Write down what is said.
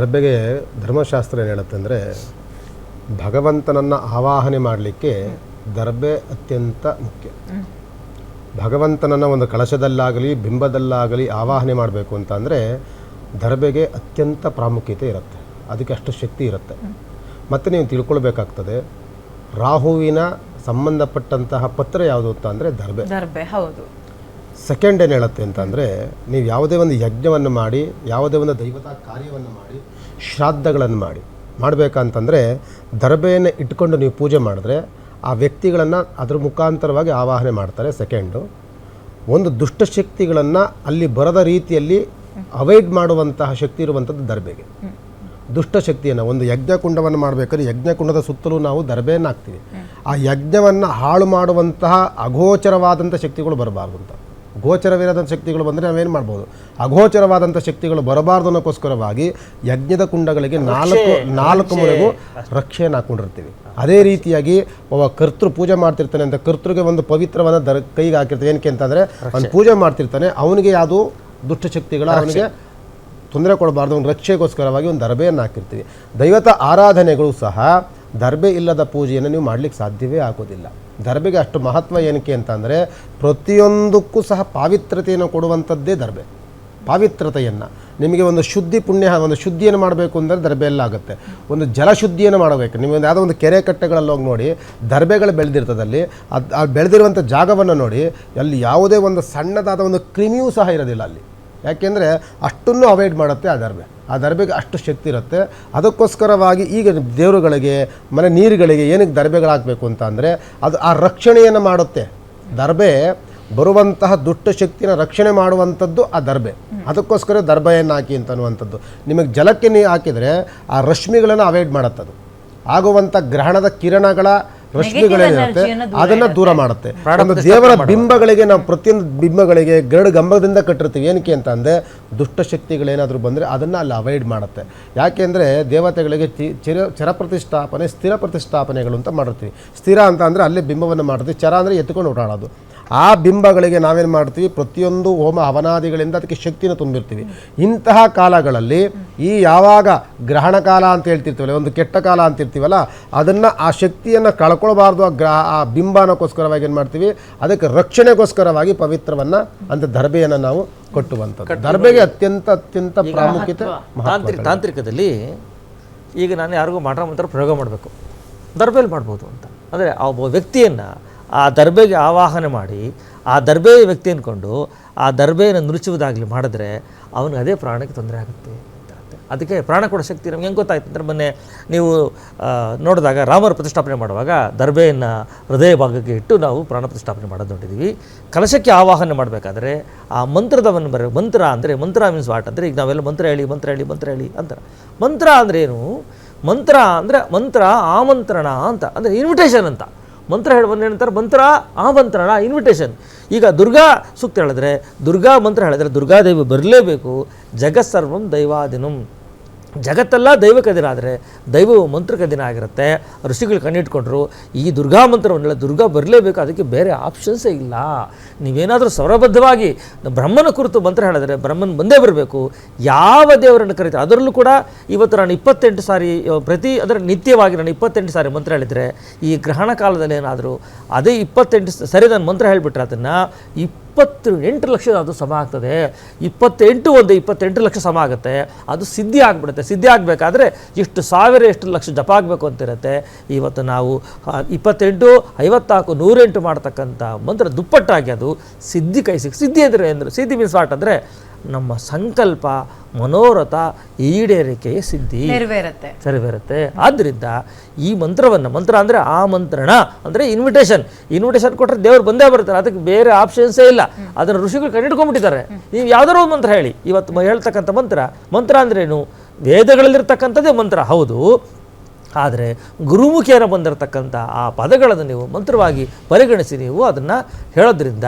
ದರ್ಬೆಗೆ ಧರ್ಮಶಾಸ್ತ್ರ ಏನು ಹೇಳುತ್ತೆ ಅಂದರೆ ಭಗವಂತನನ್ನು ಆವಾಹನೆ ಮಾಡಲಿಕ್ಕೆ ದರ್ಬೆ ಅತ್ಯಂತ ಮುಖ್ಯ. ಭಗವಂತನನ್ನು ಒಂದು ಕಳಶದಲ್ಲಾಗಲಿ, ಬಿಂಬದಲ್ಲಾಗಲಿ ಆವಾಹನೆ ಮಾಡಬೇಕು ಅಂತ ಅಂದರೆ ದರ್ಬೆಗೆ ಅತ್ಯಂತ ಪ್ರಾಮುಖ್ಯತೆ ಇರುತ್ತೆ. ಅದಕ್ಕೆ ಅಷ್ಟು ಶಕ್ತಿ ಇರುತ್ತೆ. ಮತ್ತು ನೀವು ತಿಳ್ಕೊಳ್ಬೇಕಾಗ್ತದೆ, ರಾಹುವಿನ ಸಂಬಂಧಪಟ್ಟಂತಹ ಪತ್ರ ಯಾವುದು ಅಂತ ಅಂದರೆ ದರ್ಬೆ ದರ್ಬೆ ಹೌದು. ಸೆಕೆಂಡ್ ಏನು ಹೇಳುತ್ತೆ ಅಂತಂದರೆ, ನೀವು ಯಾವುದೇ ಒಂದು ಯಜ್ಞವನ್ನು ಮಾಡಿ, ಯಾವುದೇ ಒಂದು ದೈವತಾ ಕಾರ್ಯವನ್ನು ಮಾಡಿ, ಶ್ರಾದ್ದಗಳನ್ನು ಮಾಡಿ, ಮಾಡಬೇಕಂತಂದರೆ ದರ್ಬೆಯನ್ನು ಇಟ್ಕೊಂಡು ನೀವು ಪೂಜೆ ಮಾಡಿದ್ರೆ ಆ ವ್ಯಕ್ತಿಗಳನ್ನು ಅದ್ರ ಮುಖಾಂತರವಾಗಿ ಆವಾಹನೆ ಮಾಡ್ತಾರೆ ಸೆಕೆಂಡು ಒಂದು ದುಷ್ಟಶಕ್ತಿಗಳನ್ನು ಅಲ್ಲಿ ಬರದ ರೀತಿಯಲ್ಲಿ ಅವಾಯ್ಡ್ ಮಾಡುವಂತಹ ಶಕ್ತಿ ಇರುವಂಥದ್ದು ದರ್ಬೆಗೆ ದುಷ್ಟಶಕ್ತಿಯನ್ನು ಒಂದು ಯಜ್ಞಕುಂಡವನ್ನು ಮಾಡಬೇಕಾದ್ರೆ ಯಜ್ಞಕುಂಡದ ಸುತ್ತಲೂ ನಾವು ದರ್ಬೆಯನ್ನು ಹಾಕ್ತೀವಿ. ಆ ಯಜ್ಞವನ್ನು ಹಾಳು ಮಾಡುವಂತಹ ಅಗೋಚರವಾದಂಥ ಶಕ್ತಿಗಳು ಬರಬಾರ್ದು ಅಂತ. ಗೋಚರವಿರದ ಶಕ್ತಿಗಳು ಬಂದರೆ ನಾವೇನು ಮಾಡ್ಬೋದು? ಅಗೋಚರವಾದಂಥ ಶಕ್ತಿಗಳು ಬರಬಾರ್ದು ಅನ್ನೋಕ್ಕೋಸ್ಕರವಾಗಿ ಯಜ್ಞದ ಕುಂಡಗಳಿಗೆ ನಾಲ್ಕು ನಾಲ್ಕು ಮೂಲೆಗೂ ರಕ್ಷೆಯನ್ನು ಹಾಕೊಂಡಿರ್ತೀವಿ ಅದೇ ರೀತಿಯಾಗಿ ಒಬ್ಬ ಕರ್ತೃ ಪೂಜೆ ಮಾಡ್ತಿರ್ತಾನೆ ಅಂತ ಕರ್ತೃಗೆ ಒಂದು ಪವಿತ್ರವಾದ ದರ ಕೈಗೆ ಹಾಕಿರ್ತೀವಿ ಏನಕ್ಕೆ ಅಂತಂದರೆ ಅವ್ನು ಪೂಜೆ ಮಾಡ್ತಿರ್ತಾನೆ. ಅವನಿಗೆ ಯಾವುದು? ದುಷ್ಟಶಕ್ತಿಗಳ ಅವನಿಗೆ ತೊಂದರೆ ಕೊಡಬಾರ್ದು. ಒಂದು ರಕ್ಷೆಗೋಸ್ಕರವಾಗಿ ಒಂದು ದರ್ಬೆಯನ್ನು ಹಾಕಿರ್ತೀವಿ. ದೈವತ ಆರಾಧನೆಗಳು ಸಹ ದರ್ಬೆ ಇಲ್ಲದ ಪೂಜೆಯನ್ನು ನೀವು ಮಾಡಲಿಕ್ಕೆ ಸಾಧ್ಯವೇ ಆಗೋದಿಲ್ಲ. ದರ್ಬೆಗೆ ಅಷ್ಟು ಮಹತ್ವ ಏನಕ್ಕೆ ಅಂತಂದರೆ ಪ್ರತಿಯೊಂದಕ್ಕೂ ಸಹ ಪಾವಿತ್ರತೆಯನ್ನು ಕೊಡುವಂಥದ್ದೇ ದರ್ಬೆ. ಪಾವಿತ್ರತೆಯನ್ನು ನಿಮಗೆ ಒಂದು ಶುದ್ಧಿ ಪುಣ್ಯ, ಒಂದು ಶುದ್ಧಿಯನ್ನು ಮಾಡಬೇಕು ಅಂದರೆ ದರ್ಬೆಯಲ್ಲಿ ಆಗುತ್ತೆ. ಒಂದು ಜಲಶುದ್ಧಿಯನ್ನು ಮಾಡಬೇಕು. ನಿಮಗೆ ಯಾವುದೋ ಒಂದು ಕೆರೆ ಕಟ್ಟೆಗಳಲ್ಲಿ ಹೋಗಿ ನೋಡಿ, ದರ್ಬೆಗಳು ಬೆಳೆದಿರ್ತದಲ್ಲಿ, ಅದು ಆ ಬೆಳೆದಿರುವಂಥ ಜಾಗವನ್ನು ನೋಡಿ, ಅಲ್ಲಿ ಯಾವುದೇ ಒಂದು ಸಣ್ಣದಾದ ಒಂದು ಕ್ರಿಮಿಯೂ ಸಹ ಇರೋದಿಲ್ಲ ಅಲ್ಲಿ. ಯಾಕೆಂದರೆ ಅಷ್ಟನ್ನು ಅವಾಯ್ಡ್ ಮಾಡುತ್ತೆ ಆ ದರ್ಬೆ. ಆ ದರ್ಬೆಗೆ ಅಷ್ಟು ಶಕ್ತಿ ಇರುತ್ತೆ. ಅದಕ್ಕೋಸ್ಕರವಾಗಿ ಈಗ ದೇವರುಗಳಿಗೆ, ಮನೆ ನೀರುಗಳಿಗೆ ಏನಕ್ಕೆ ದರ್ಬೆಗಳಾಗಬೇಕು ಅಂತ ಅಂದರೆ ಅದು ಆ ರಕ್ಷಣೆಯನ್ನು ಮಾಡುತ್ತೆ. ದರ್ಬೆ ಬರುವಂತಹ ದುಷ್ಟ ಶಕ್ತಿನ ರಕ್ಷಣೆ ಮಾಡುವಂಥದ್ದು ಆ ದರ್ಬೆ. ಅದಕ್ಕೋಸ್ಕರ ದರ್ಬೆಯನ್ನು ಹಾಕಿ ಅಂತ ಅನ್ನುವಂಥದ್ದು. ನಿಮಗೆ ಜಲಕ್ಕೆ ನೀ ಹಾಕಿದರೆ ಆ ರಶ್ಮಿಗಳನ್ನು ಅವಾಯ್ಡ್ ಮಾಡುತ್ತದು. ಆಗುವಂಥ ಗ್ರಹಣದ ಕಿರಣಗಳ ದೂರ ಅದನ್ನು ದೂರ ಮಾಡುತ್ತೆ. ಒಂದು ದೇವರ ಬಿಂಬಗಳಿಗೆ ನಾವು ಪ್ರತಿಯೊಂದು ಬಿಂಬಗಳಿಗೆ ಗರಡು ಗಂಬದಿಂದ ಕಟ್ಟಿರ್ತೀವಿ. ಏನಕ್ಕೆ ಅಂತ ಅಂದರೆ ದುಷ್ಟಶಕ್ತಿಗಳೇನಾದರೂ ಬಂದರೆ ಅದನ್ನು ಅಲ್ಲಿ ಅವಾಯ್ಡ್ ಮಾಡುತ್ತೆ. ಯಾಕೆಂದರೆ ದೇವತೆಗಳಿಗೆ ಚರ ಪ್ರತಿಷ್ಠಾಪನೆ ಸ್ಥಿರ ಪ್ರತಿಷ್ಠಾಪನೆಗಳು ಅಂತ ಮಾಡಿರ್ತೀವಿ. ಸ್ಥಿರ ಅಂತ ಅಂದರೆ ಅಲ್ಲೇ ಬಿಂಬವನ್ನು ಮಾಡ್ತೀವಿ. ಚರ ಅಂದರೆ ಎತ್ಕೊಂಡು ಓಡಾಡೋದು. ಆ ಬಿಂಬಗಳಿಗೆ ನಾವೇನು ಮಾಡ್ತೀವಿ? ಪ್ರತಿಯೊಂದು ಹೋಮ ಹವನಾದಿಗಳಿಂದ ಅದಕ್ಕೆ ಶಕ್ತಿನ ತುಂಬಿರ್ತೀವಿ. ಇಂತಹ ಕಾಲಗಳಲ್ಲಿ ಈ ಯಾವಾಗ ಗ್ರಹಣ ಕಾಲ ಅಂತ ಹೇಳ್ತಿರ್ತೀವಲ್ಲ ಒಂದು ಕೆಟ್ಟ ಕಾಲ ಅಂತಿರ್ತೀವಲ್ಲ ಅದನ್ನು ಆ ಶಕ್ತಿಯನ್ನು ಕಳ್ಕೊಳ್ಬಾರ್ದು ಆ ಗ್ರಹ ಆ ಬಿಂಬನಕ್ಕೋಸ್ಕರವಾಗಿ ಏನು ಮಾಡ್ತೀವಿ? ಅದಕ್ಕೆ ರಕ್ಷಣೆಗೋಸ್ಕರವಾಗಿ ಪವಿತ್ರವನ್ನು ಅಂತ ದರ್ಬೆಯನ್ನು ನಾವು ಕಟ್ಟುವಂಥದ್ದು. ದರ್ಬೆಗೆ ಅತ್ಯಂತ ಅತ್ಯಂತ ಪ್ರಾಮುಖ್ಯತೆ ತಾಂತ್ರಿಕ ತಾಂತ್ರಿಕದಲ್ಲಿ ಈಗ ನಾನು ಯಾರಿಗೂ ಮಾಡ್ರ ಮಂತ್ರ ಪ್ರಯೋಗ ಮಾಡಬೇಕು. ದರ್ಬೆಯಲ್ಲಿ ಮಾಡ್ಬೋದು ಅಂತ. ಅಂದರೆ ಆ ಒಬ್ಬ ವ್ಯಕ್ತಿಯನ್ನು ಆ ದರ್ಬೆಗೆ ಆವಾಹನೆ ಮಾಡಿ ಆ ದರ್ಬೆ ವ್ಯಕ್ತಿ ಅಂದ್ಕೊಂಡು ಆ ದರ್ಬೆಯನ್ನು ನುರುಚುವುದಾಗಲಿ ಮಾಡಿದ್ರೆ ಅವನಿಗೆ ಅದೇ ಪ್ರಾಣಕ್ಕೆ ತೊಂದರೆ ಆಗುತ್ತೆ ಅದಕ್ಕೆ ಪ್ರಾಣ ಕೊಡೋ ಶಕ್ತಿ ನಮ್ಗೆ ಹೆಂಗೆ ಗೊತ್ತಾಯ್ತು ಅಂದರೆ ಮೊನ್ನೆ ನೀವು ನೋಡಿದಾಗ ರಾಮರ ಪ್ರತಿಷ್ಠಾಪನೆ ಮಾಡುವಾಗ ದರ್ಬೆಯನ್ನು ಹೃದಯ ಭಾಗಕ್ಕೆ ಇಟ್ಟು ನಾವು ಪ್ರಾಣ ಪ್ರತಿಷ್ಠಾಪನೆ ಮಾಡೋದು ನೋಡಿದ್ದೀವಿ ಕಲಶಕ್ಕೆ ಆವಾಹನೆ ಮಾಡಬೇಕಾದ್ರೆ ಆ ಮಂತ್ರದವನ್ನು ಬರ, ಮಂತ್ರ ಅಂದರೆ ಮಂತ್ರ ಮೀನ್ಸ್ ವಾಟ್ ಅಂದರೆ ಈಗ ನಾವೆಲ್ಲ ಮಂತ್ರ ಹೇಳಿ ಮಂತ್ರ ಹೇಳಿ ಮಂತ್ರ ಹೇಳಿ ಅಂತಾರೆ ಮಂತ್ರ ಅಂದ್ರೇನು ಮಂತ್ರ ಅಂದರೆ ಮಂತ್ರ ಆಮಂತ್ರಣ ಅಂತ, ಅಂದರೆ ಇನ್ವಿಟೇಷನ್ ಅಂತ. ಮಂತ್ರ ಹೇಳುವ ಏನಂತಾರೆ, ಮಂತ್ರ, ಆಮಂತ್ರಣ ಇನ್ವಿಟೇಷನ್ ಈಗ ದುರ್ಗಾ ಸೂಕ್ತ ಹೇಳಿದ್ರೆ, ದುರ್ಗಾ ಮಂತ್ರ ಹೇಳಿದ್ರೆ ದುರ್ಗಾದೇವಿ ಬರಲೇಬೇಕು ಜಗತ್ಸರ್ವಂ ದೈವಾದಿನಂ. ಜಗತ್ತೆಲ್ಲ ದೈವಕ ದಿನ ಆದರೆ ದೈವವು ಮಂತ್ರಕ ದಿನ ಆಗಿರುತ್ತೆ. ಋಷಿಗಳು ಕಣ್ಣಿಟ್ಕೊಂಡ್ರು, ಈ ದುರ್ಗಾ ಮಂತ್ರವನ್ನೆಲ್ಲ ದುರ್ಗಾ ಬರಲೇಬೇಕು, ಅದಕ್ಕೆ ಬೇರೆ ಆಪ್ಷನ್ಸೇ ಇಲ್ಲ. ನೀವೇನಾದರೂ ಸ್ವರಬದ್ಧವಾಗಿ ಬ್ರಹ್ಮನ ಕುರಿತು ಮಂತ್ರ ಹೇಳಿದ್ರೆ ಬ್ರಹ್ಮನ ಬಂದೇ ಬರಬೇಕು. ಯಾವ ದೇವರನ್ನು ಕರೀತಾರೆ? ಅದರಲ್ಲೂ ಕೂಡ ಇವತ್ತು ನಾನು ಇಪ್ಪತ್ತೆಂಟು ಸಾರಿ, ಪ್ರತಿ ಅಂದರೆ ನಿತ್ಯವಾಗಿ ನಾನು ಇಪ್ಪತ್ತೆಂಟು ಸಾರಿ ಮಂತ್ರ ಹೇಳಿದರೆ, ಈ ಗ್ರಹಣ ಕಾಲದಲ್ಲಿ ಏನಾದರೂ, ಅದೇ ಇಪ್ಪತ್ತೆಂಟು ಸರಿ ನಾನು ಮಂತ್ರ ಹೇಳಿಬಿಟ್ರೆ ಅದನ್ನು ಇಪ್ಪತ್ತು ಎಂಟು ಲಕ್ಷ ಅದು ಸಮ ಆಗ್ತದೆ. ಇಪ್ಪತ್ತೆಂಟು ಒಂದು ಇಪ್ಪತ್ತೆಂಟು ಲಕ್ಷ ಸಮ ಆಗುತ್ತೆ. ಅದು ಸಿದ್ಧಿ ಆಗಿಬಿಡುತ್ತೆ. ಸಿದ್ಧಿ ಆಗಬೇಕಾದ್ರೆ ಇಷ್ಟು ಸಾವಿರ ಎಷ್ಟು ಲಕ್ಷ ಜಪ ಆಗಬೇಕು ಅಂತಿರುತ್ತೆ. ಇವತ್ತು ನಾವು ಇಪ್ಪತ್ತೆಂಟು, ಐವತ್ನಾಲ್ಕು, ನೂರೆಂಟು ಮಾಡ್ತಕ್ಕಂಥ ಮಂತ್ರ ದುಪ್ಪಟ್ಟಾಗಿ ಅದು ಸಿದ್ಧಿ ಕೈ ಸಿಗ್, ಸಿದ್ಧಿ ಅಂದರೆ ಸಿದ್ಧಿ ಮೀನ್ಸ್ ವಾಟ್ ಅಂದರೆ ನಮ್ಮ ಸಂಕಲ್ಪ ಮನೋರಥ ಈಡೇರಿಕೆಯ ಸಿದ್ಧಿ ನೆರವೇರುತ್ತೆ. ಸರಿ ಬರುತ್ತೆ ಆದ್ದರಿಂದ ಈ ಮಂತ್ರವನ್ನು ಮಂತ್ರ ಅಂದರೆ ಆ ಮಂತ್ರಣ ಅಂದರೆ ಇನ್ವಿಟೇಷನ್ ಇನ್ವಿಟೇಷನ್ ಕೊಟ್ಟರೆ ದೇವರು ಬಂದೇ ಬರ್ತಾರೆ ಅದಕ್ಕೆ ಬೇರೆ ಆಪ್ಷನ್ಸೇ ಇಲ್ಲ. ಅದನ್ನು ಋಷಿಗಳು ಕಂಡಿಡ್ಕೊಂಡ್ಬಿಟ್ಟಿದ್ದಾರೆ ನೀವು ಯಾವ್ದಾರು ಒಂದು ಮಂತ್ರ ಹೇಳಿ. ಇವತ್ತು ಹೇಳ್ತಕ್ಕಂಥ ಮಂತ್ರ ಮಂತ್ರ ಅಂದ್ರೇನು ವೇದಗಳಲ್ಲಿರ್ತಕ್ಕಂಥದ್ದೇ ಮಂತ್ರ ಹೌದು. ಆದರೆ ಗುರುಮುಖಿಯರ ಬಂದಿರತಕ್ಕಂಥ ಆ ಪದಗಳನ್ನು ನೀವು ಮಂತ್ರವಾಗಿ ಪರಿಗಣಿಸಿ ನೀವು ಅದನ್ನು ಹೇಳೋದ್ರಿಂದ